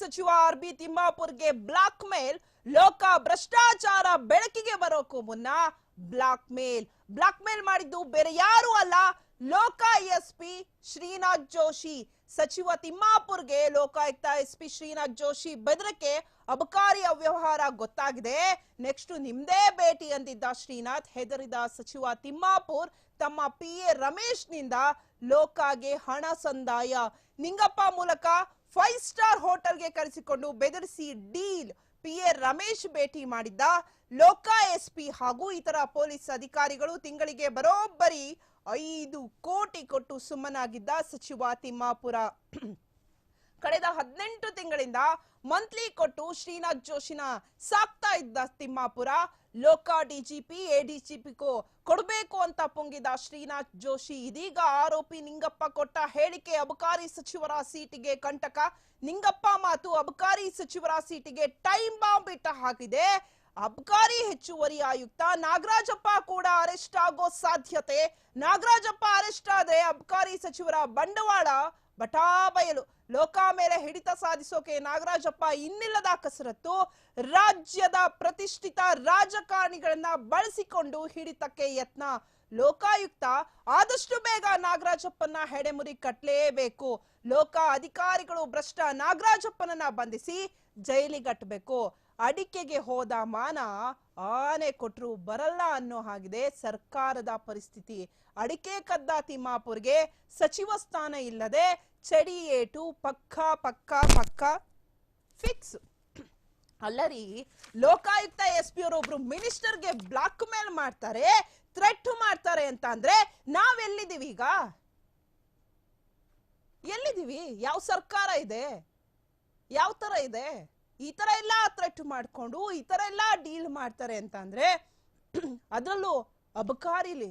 ಸಚಿವ R B ತಿಮ್ಮಾಪುರ್ಗೆ blackmail ಲೋಕ ಭ್ರಷ್ಟಾಚಾರ ಬೆಳಕಿಗೆ ಬರೋಕ್ಕೂ ಮುನ್ನ ಬ್ಲಾಕ್ ಮೇಲ್. ಬ್ಲಾಕ್ ಮೇಲ್ ಮಾಡಿದ್ದು ಬೇರೆ ಯಾರು ಅಲ್ಲ, ಲೋಕ ಎಸ್ ಪಿ ಶ್ರೀನಾಥ್ ಜೋಶಿ. ಸಚಿವ ತಿಮ್ಮಾಪುರ್ಗೆ ಲೋಕಾಯುಕ್ತ ಎಸ್ ಪಿ ಶ್ರೀನಾಥ್ ಜೋಶಿ ಬೆದರಿಕೆ, ಅಬಕಾರಿ ಅವ್ಯವಹಾರ ಗೊತ್ತಾಗಿದೆ. ನೆಕ್ಸ್ಟ್ ನಿಮ್ದೇ ಭೇಟಿ ಅಂದಿದ್ದ ಶ್ರೀನಾಥ್, ಹೆದರಿದ ಸಚಿವ ತಿಮ್ಮಾಪುರ್ ತಮ್ಮ ಪಿ ಎ ರಮೇಶ್ನಿಂದ ಲೋಕಾಗೆ ಹಣ ಸಂದಾಯ. ನಿಂಗಪ್ಪ ಮೂಲಕ ಫೈವ್ ಸ್ಟಾರ್ ಹೋಟೆಲ್ಗೆ ಕರೆಸಿಕೊಂಡು ಬೆದರಿಸಿ ಡೀಲ್. ಪಿ ಎ ರಮೇಶ್ ಭೇಟಿ ಮಾಡಿದ್ದ ಲೋಕಾ ಎಸ್ಪಿ ಹಾಗೂ ಇತರ ಪೊಲೀಸ್ ಅಧಿಕಾರಿಗಳು ತಿಂಗಳಿಗೆ ಬರೋಬ್ಬರಿ ಐದು ಕೋಟಿ ಕೊಟ್ಟು ಸುಮ್ಮನಾಗಿದ್ದ ಸಚಿವ ತಿಮ್ಮಾಪುರ. ಕಳೆದ ಹದಿನೆಂಟು ತಿಂಗಳಿಂದ ಮಂತ್ಲಿ ಕೊಟ್ಟು ಶ್ರೀನಾಥ್ ಜೋಶಿನ ಸಾಕ್ತಾ ಇದ್ದ ತಿಮ್ಮಾಪುರ, ಲೋಕ ಡಿಜಿಪಿ, ಎಡಿಜಿಪಿಗೂ ಕೊಡಬೇಕು ಅಂತ ಪೊಂಗಿದ ಶ್ರೀನಾಥ್ ಜೋಶಿ ಇದೀಗ ಆರೋಪಿ ನಿಂಗಪ್ಪ ಕೊಟ್ಟ ಹೇಳಿಕೆ ಅಬಕಾರಿ ಸಚಿವರ ಸೀಟಿಗೆ ಕಂಟಕ. ನಿಂಗಪ್ಪ ಮಾತು ಅಬಕಾರಿ ಸಚಿವರ ಸೀಟಿಗೆ ಟೈಮ್ ಬಾಂಬ್ ಇಟ್ಟ ಹಾಕಿದೆ ಅಬ್ಕಾರಿ ಹೆಚ್ಚುವರಿ ಆಯುಕ್ತ ನಾಗರಾಜಪ್ಪ ಕೂಡ ಅರೆಸ್ಟ್ ಆಗೋ ಸಾಧ್ಯತೆ. ನಾಗರಾಜಪ್ಪ ಅರೆಸ್ಟ್ ಸಚಿವರ ಬಂಡವಾಳ ಬಟಾಬಯಲು ಲೋಕ ಮೇಲೆ ಹಿಡಿತ ಸಾಧಿಸೋಕೆ ನಾಗರಾಜಪ್ಪ ಇನ್ನಿಲ್ಲದ ಕಸರತ್ತು. ರಾಜ್ಯದ ಪ್ರತಿಷ್ಠಿತ ರಾಜಕಾರಣಿಗಳನ್ನ ಬಳಸಿಕೊಂಡು ಹಿಡಿತಕ್ಕೆ ಯತ್ನ. ಲೋಕಾಯುಕ್ತ, ಆದಷ್ಟು ಬೇಗ ನಾಗರಾಜಪ್ಪನ ಹೆಡೆಮುರಿ ಕಟ್ಟಲೇಬೇಕು ಲೋಕ ಅಧಿಕಾರಿಗಳು ಭ್ರಷ್ಟ ನಾಗರಾಜಪ್ಪನನ್ನ ಬಂಧಿಸಿ ಜೈಲಿಗಟ್ಟಬೇಕು. ಅಡಿಕೆಗೆ ಹೋದ ಮಾನ ಆನೆ ಕೊಟ್ಟರು ಬರಲ್ಲ ಅನ್ನೋ ಹಾಗಿದೆ ಸರ್ಕಾರದ ಪರಿಸ್ಥಿತಿ. ಅಡಿಕೆ ಕದ್ದ ತಿಮ್ಮಾಪುರ್ಗೆ ಸಚಿವ ಸ್ಥಾನ ಇಲ್ಲದೆ ಚಡಿ ಏಟು ಪಕ್ಕ ಪಕ್ಕ ಪಕ್ಕ ಫಿಕ್ಸ್. ಅಲ್ಲರಿ, ಲೋಕಾಯುಕ್ತ ಎಸ್ ಪಿ ಅವರೊಬ್ರು ಮಿನಿಸ್ಟರ್ಗೆ ಬ್ಲಾಕ್ ಮೇಲ್ ಮಾಡ್ತಾರೆ, ಥ್ರೆಟ್ ಮಾಡ್ತಾರೆ ಅಂತ ಅಂದ್ರೆ ನಾವೆಲ್ಲಿದ್ದೀವಿ ಈಗ? ಎಲ್ಲಿದ್ದೀವಿ? ಯಾವ ಸರ್ಕಾರ ಇದೆ? ಯಾವ ತರ ಇದೆ? ಈ ತರ ಎಲ್ಲ ಥ್ರೆಟ್ ಮಾಡ್ಕೊಂಡು ಈ ತರ ಎಲ್ಲ ಡೀಲ್ ಮಾಡ್ತಾರೆ ಅಂತ ಅಂದ್ರೆ ಅದರಲ್ಲೂ ಅಬಕಾರಿಲಿ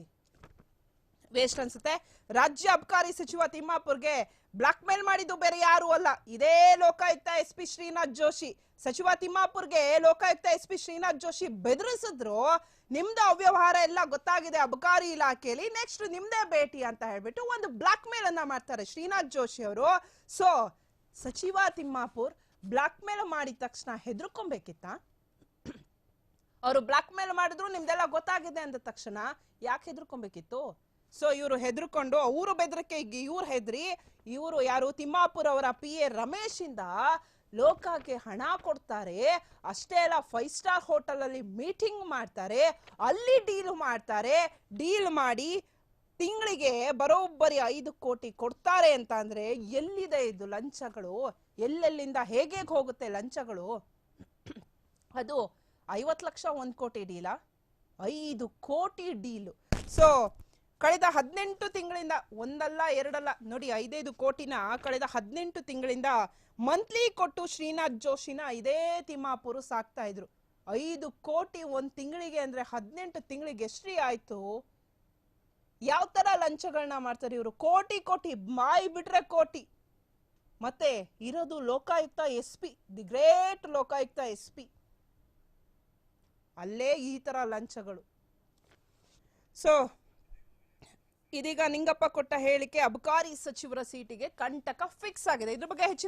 ವೇಸ್ಟ್ ಅನ್ಸುತ್ತೆ. ರಾಜ್ಯ ಅಬಕಾರಿ ಸಚಿವ ತಿಮ್ಮಾಪುರ್ಗೆ ಬ್ಲಾಕ್ ಮೇಲ್ ಮಾಡಿದ್ದು ಬೇರೆ ಯಾರು ಅಲ್ಲ. ಇದೇ ಲೋಕಾಯುಕ್ತ ಎಸ್ ಪಿ ಶ್ರೀನಾಥ್ ಜೋಶಿ. ಸಚಿವ ತಿಮ್ಮಾಪುರ್ಗೆ ಲೋಕಾಯುಕ್ತ ಎಸ್ ಪಿ ಶ್ರೀನಾಥ್ ಜೋಶಿ ಬೆದರಿಸಿದ್ರು. ನಿಮ್ದು ಅವ್ಯವಹಾರ ಎಲ್ಲ ಗೊತ್ತಾಗಿದೆ ಅಬಕಾರಿ ಇಲಾಖೆಯಲ್ಲಿ. ನೆಕ್ಸ್ಟ್ ನಿಮ್ದೇ ಭೇಟಿ ಅಂತ ಹೇಳ್ಬಿಟ್ಟು ಒಂದು ಬ್ಲಾಕ್ ಮೇಲ್ ಅನ್ನ ಮಾಡ್ತಾರೆ ಶ್ರೀನಾಥ್ ಜೋಶಿ ಅವರು. ಸೊ ಸಚಿವ ತಿಮ್ಮಾಪುರ್ ಬ್ಲಾಕ್ ಮೇಲ್ ಮಾಡಿದ ತಕ್ಷಣ ಹೆದರ್ಕೊಬೇಕಿತ್ತ? ಅವರು ಬ್ಲಾಕ್ ಮೇಲ್ ಮಾಡಿದ್ರು ನಿಮ್ದೆಲ್ಲ ಗೊತ್ತಾಗಿದೆ ಅಂದ ತಕ್ಷಣ ಯಾಕೆ ಹೆದರ್ಕೊಬೇಕಿತ್ತು? ಸೊ ಇವರು ಹೆದರ್ಕೊಂಡು ಅವರು ಬೆದರಿಕೆ ಇವ್ರು ಹೆದ್ರಿ, ಇವರು ಯಾರು ತಿಮ್ಮಾಪುರ್ ಅವರ ಪಿ ಎ ರಮೇಶ್ ಇಂದ ಲೋಕಕ್ಕೆ ಹಣ ಕೊಡ್ತಾರೆ, ಅಷ್ಟೇ ಅಲ್ಲ ಫೈವ್ ಸ್ಟಾರ್ ಹೋಟೆಲ್ ಅಲ್ಲಿ ಮೀಟಿಂಗ್ ಮಾಡ್ತಾರೆ, ಅಲ್ಲಿ ಡೀಲ್ ಮಾಡ್ತಾರೆ ಡೀಲ್ ಮಾಡಿ ತಿಂಗಳಿಗೆ ಬರೋಬ್ಬರಿ ಐದು ಕೋಟಿ ಕೊಡ್ತಾರೆ ಅಂತ ಅಂದ್ರೆ ಎಲ್ಲಿದೆ ಇದು ಲಂಚಗಳು? ಎಲ್ಲೆಲ್ಲಿಂದ ಹೇಗೆ ಹೋಗುತ್ತೆ ಲಂಚಗಳು? ಅದು ಐವತ್ತು ಲಕ್ಷ ಒಂದು ಕೋಟಿ ಡೀಲಾ. ಐದು ಕೋಟಿ ಡೀಲು. ಸೊ ಕಳೆದ ಹದಿನೆಂಟು ತಿಂಗಳಿಂದ ಒಂದಲ್ಲ ಎರಡಲ್ಲ, ನೋಡಿ ಐದೈದು ಕೋಟಿನ ಕಳೆದ ಹದಿನೆಂಟು ತಿಂಗಳಿಂದ ಮಂತ್ಲಿ ಕೊಟ್ಟು ಶ್ರೀನಾಥ್ ಜೋಶಿನ ಇದೇ ತಿಮ್ಮಾಪುರು ಸಾಕ್ತಾ ಇದ್ರು. ಐದು ಕೋಟಿ ಒಂದು ತಿಂಗಳಿಗೆ ಅಂದ್ರೆ ಹದಿನೆಂಟು ತಿಂಗಳಿಗೆ ಎಷ್ಟ್ರಿ ಆಯ್ತು? ಲಂಚಗಳನ್ನ ಮಾಡ್ತಾರೆ ಇವರು. ಕೋಟಿ ಕೋಟಿ, ಮಾಯಿ ಬಿಟ್ರೆ ಕೋಟಿ. ಮತ್ತೆ ಇರೋದು Lokayukta S P, the great Lokayukta S P. ಅಲ್ಲೇ ಈ ತರ ಲಂಚಗಳು. ಸೊ ಇದೀಗ ನಿಂಗಪ್ಪ ಕೊಟ್ಟ ಹೇಳಿಕೆ ಅಬಕಾರಿ ಸಚಿವರ ಸೀಟಿಗೆ ಕಂಟಕ ಫಿಕ್ಸ್ ಆಗಿದೆ. ಇದ್ರ ಬಗ್ಗೆ ಹೆಚ್ಚಿನ